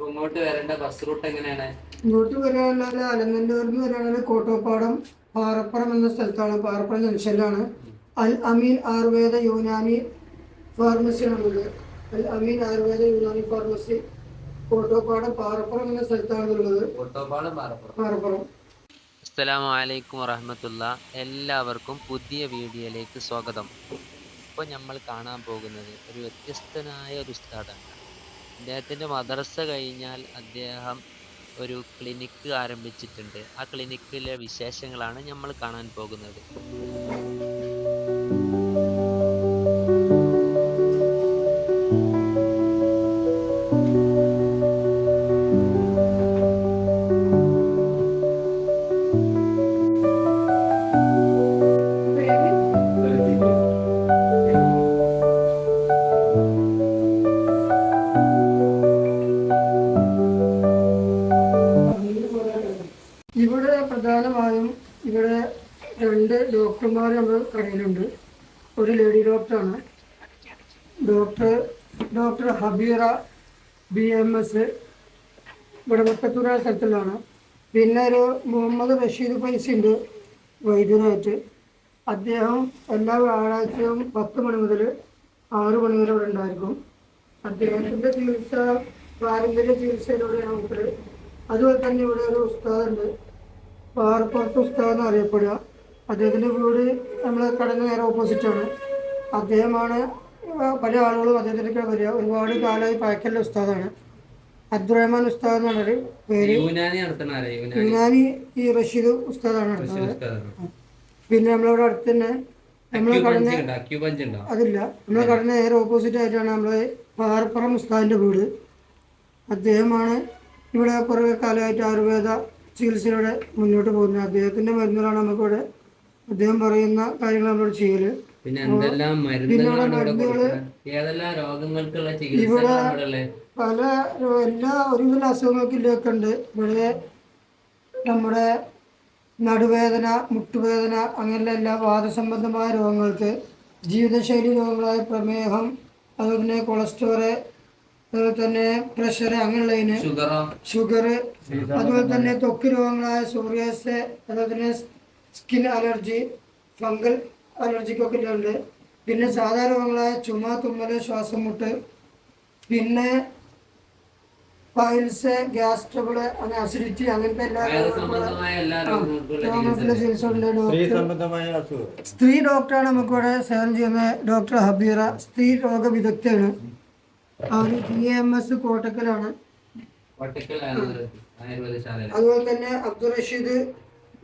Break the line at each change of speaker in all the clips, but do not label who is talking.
അപ്പൊ ഇങ്ങോട്ട് വരേണ്ട ബസ് റൂട്ട് എങ്ങനെയാണ്?
ഇങ്ങോട്ട് വരാനുള്ളത് അലനല്ലൂരിൽ വരാനുള്ളത് കോട്ടോപ്പാടം പാറപ്പുറം എന്ന സ്ഥലത്താണ്. പാറപ്പുറം ജംഗ്ഷനിലാണ്. അൽ അമീൻ ആയുർവേദ യുനാനി ഫാർമസിയാണുള്ളത് അൽ അമീൻ ആയുർവേദ യുനാനി ഫാർമസി കോട്ടോപ്പാടം പാറപ്പുറം എന്ന സ്ഥലത്താണ് ഉള്ളത്.
കോട്ടോപ്പാടം പാറപ്പുറം.
പാറപ്പുറം.
അസ്സലാമു അലൈക്കും വറഹമത്തുള്ള. എല്ലാവർക്കും പുതിയ വീഡിയോയിലേക്ക് സ്വാഗതം. ഇപ്പോൾ നമ്മൾ കാണാൻ പോകുന്നത് ഒരു വ്യത്യസ്തനായ ഒരു ഉസ്താദാണ്. അദ്ദേഹത്തിന്റെ മദ്രസ കഴിഞ്ഞാൽ അദ്ദേഹം ഒരു ക്ലിനിക്ക് ആരംഭിച്ചിട്ടുണ്ട്. ആ ക്ലിനിക്കിലെ വിശേഷങ്ങളാണ് നമ്മൾ കാണാൻ പോകുന്നത്.
ഇവിടെ പ്രധാനമായും ഇവിടെ രണ്ട് ഡോക്ടർമാർ നമ്മൾ കടയിലുണ്ട്. ഒരു ലേഡി ഡോക്ടറാണ്. Doctor doctor Habeera B M S ഇവിടെ വെട്ടത്തൂര സ്ഥലത്തിലാണ് പിന്നെ ഒരു മുഹമ്മദ് റഷീദ് പൈസ ഉണ്ട് വൈദ്യനായിട്ട്. അദ്ദേഹം എല്ലാ വ്യാഴാഴ്ചയും പത്ത് മണി മുതൽ ആറ് മണി വരെ ഇവിടെ ഉണ്ടായിരിക്കും. അദ്ദേഹത്തിന്റെ ചികിത്സ പാരമ്പര്യ ചികിത്സയിലൂടെയാണ് മൂപ്പര് അതുപോലെ തന്നെ ഇവിടെ ഒരു ഉസ്താദുണ്ട്. പാറപ്പുറത്ത് ഉസ്താദ് എന്ന് അറിയപ്പെടുക. അദ്ദേഹത്തിന്റെ വീട് നമ്മൾ കടന്ന് നേരെ ഓപ്പോസിറ്റാണ് അദ്ദേഹമാണ് പല ആളുകളും അദ്ദേഹത്തിലേക്ക് വരിക. ഒരുപാട് കാലമായി പാക്കലിലെ ഉസ്താദാണ്. അബ്ദുറഹ്മാൻ ഉസ്താദ് എന്നാണ് പേര്.
യൂനാനി
ഈ റഷീദ് ഉസ്താദാണ് നടത്തുന്നത്. പിന്നെ നമ്മളിവിടെ അടുത്ത് തന്നെ നമ്മളെ കടന്ന് അതില്ല. നമ്മളെ കടന്ന് നേരെ ഓപ്പോസിറ്റ് ആയിട്ടാണ് നമ്മളെ പാറപ്പുറം ഉസ്താദിന്റെ വീട്. അദ്ദേഹമാണ് ഇവിടെ കുറേ കാലമായിട്ട് ആയുർവേദ ചികിത്സയിലൂടെ മുന്നോട്ട് പോകുന്നത് അദ്ദേഹത്തിന്റെ മരുന്നുകളാണ് നമുക്കിവിടെ അദ്ദേഹം പറയുന്ന കാര്യങ്ങൾ നമ്മളോട് ചെയ്യൽ
പിന്നെ എന്തെല്ലാം ഏതെല്ലാം രോഗങ്ങൾക്കുള്ള ഇവിടെ
പല എല്ലാ ഒരുവിധ അസുഖങ്ങൾക്കില്ലൊക്കെ ഉണ്ട്. ഇവിടെ നമ്മുടെ നടുവേദന മുട്ടുവേദന അങ്ങനെയുള്ള എല്ലാ വാദസംബന്ധമായ രോഗങ്ങൾക്ക് ജീവിതശൈലി രോഗങ്ങളായ പ്രമേഹം അതുപോലെ തന്നെ കൊളസ്ട്രോൾ അതുപോലെ തന്നെ പ്രഷർ അങ്ങനെയുള്ളതിന് ഷുഗർ അതുപോലെ തന്നെ ത്വക്ക് രോഗങ്ങളായ സോറിയാസ് അതുപോലെ തന്നെ സ്കിൻ അലർജി ഫംഗൽ അലർജിക്കൊക്കെ ഉണ്ട് പിന്നെ സാധാരണ രോഗങ്ങളായ ചുമ തുമ്മൽ ശ്വാസം മുട്ട് പിന്നെ പൈൽസ് ഗ്യാസ് ട്രബിൾ അങ്ങനെ അസിഡിറ്റി അങ്ങനത്തെ എല്ലാ
രോഗങ്ങൾക്കുള്ള
രോഗങ്ങൾക്കുള്ള ചികിത്സ ഉണ്ട്
സ്ത്രീ
ഡോക്ടർ
സംബന്ധമായ അസുഖം.
സ്ത്രീ ഡോക്ടറാണ് നമുക്കിവിടെ സേവനം ചെയ്യുന്നത്. ഡോക്ടർ ഹബീറ. സ്ത്രീ രോഗ വിദഗ്ധയാണ്. M S കോട്ടക്കലാണ്. അതുപോലെ തന്നെ അബ്ദുൾ റഷീദ്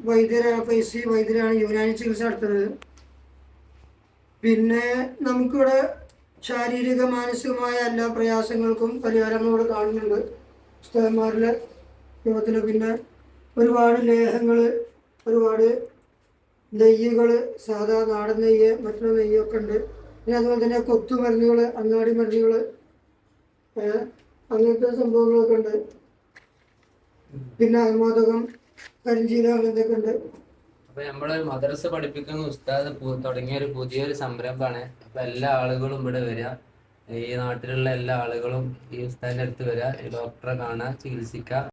വൈദ്യരാണ് ഫൈസി വൈദ്യരാണ് യുനാനി ചികിത്സ നടത്തുന്നത്. പിന്നെ നമുക്കിവിടെ ശാരീരിക മാനസികമായ എല്ലാ പ്രയാസങ്ങൾക്കും പരിഹാരങ്ങൾ ഇവിടെ കാണുന്നുണ്ട്. പുസ്തകന്മാരിലെ യോഗത്തിൽ പിന്നെ ഒരുപാട് ലേഹങ്ങൾ ഒരുപാട് നെയ്യുകൾ സാധാ നാടൻ നെയ്യ് മറ്റുള്ള നെയ്യൊക്കെ ഉണ്ട്. പിന്നെ അതുപോലെ തന്നെ കൊത്തുമരുന്നുകൾ അങ്ങാടി മരുന്നുകൾ അങ്ങനത്തെ സംഭവങ്ങളൊക്കെ ഉണ്ട്. പിന്നെ അർമോദകം കരിഞ്ചീര അങ്ങനത്തെയൊക്കെ ഉണ്ട്.
അപ്പൊ നമ്മളെ മദ്രസ പഠിപ്പിക്കുന്ന ഉസ്താദ് തുടങ്ങിയ ഒരു പുതിയൊരു സംരംഭമാണ്. അപ്പൊ എല്ലാ ആളുകളും ഇവിടെ വരിക ഈ നാട്ടിലുള്ള എല്ലാ ആളുകളും ഈ ഉസ്താദിന്റെ അടുത്ത് വരിക ഈ ഡോക്ടറെ കാണുക ചികിത്സിക്കുക